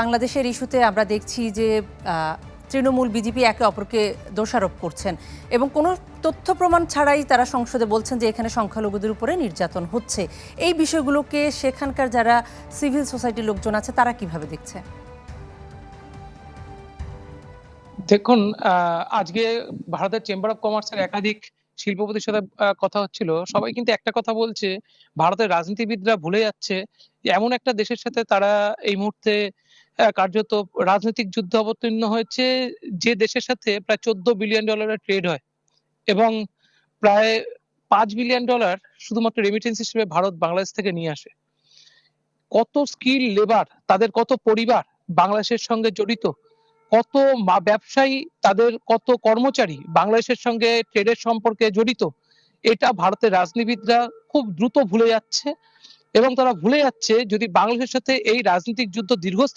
বাংলাদেশের ইস্যুতে আমরা দেখছি যে তৃণমূল বিজেপি একে অপরকে দোষারোপ করছেন এবং কোনো তথ্য প্রমাণ ছাড়াই তারা সংসদে বলছেন যে এখানে সংখ্যালঘুদের উপরে নির্যাতন হচ্ছে। এই বিষয়গুলোকে সেখানকার যারা সিভিল সোসাইটির লোকজন আছে, তারা কীভাবে দেখছে? দেখুন আজকে ভারতের চেম্বার অফ কমার্সের একাধিক শিল্পপতির সাথে কথা হচ্ছিল। সবাই কিন্তু একটা কথা বলছে, ভারতের রাজনীতিবিদরা ভুলে যাচ্ছে এমন একটা দেশের সাথে তারা এই মুহূর্তে কার্যত রাজনৈতিক যুদ্ধ অবতীর্ণ হয়েছে যে দেশের সাথে প্রায় চোদ্দ বিলিয়ন ডলারের ট্রেড হয় এবং প্রায় পাঁচ বিলিয়ন ডলার শুধুমাত্র রেমিটেন্স হিসেবে ভারত বাংলাদেশ থেকে নিয়ে আসে। কত স্কিল লেবার তাদের কত পরিবার বাংলাদেশের সঙ্গে জড়িত, কত ব্যবসায়ী, তাদের কত কর্মচারী বাংলাদেশের সঙ্গে ট্রেডের সম্পর্কে জড়িত, এটা ভারতের রাজনীতিবিদরা খুব দ্রুত ভুলে যাচ্ছে এবং তারা ভুলে যাচ্ছে যদি বাংলাদেশের সাথে এই রাজনৈতিক যুদ্ধ দীর্ঘস্থায়ী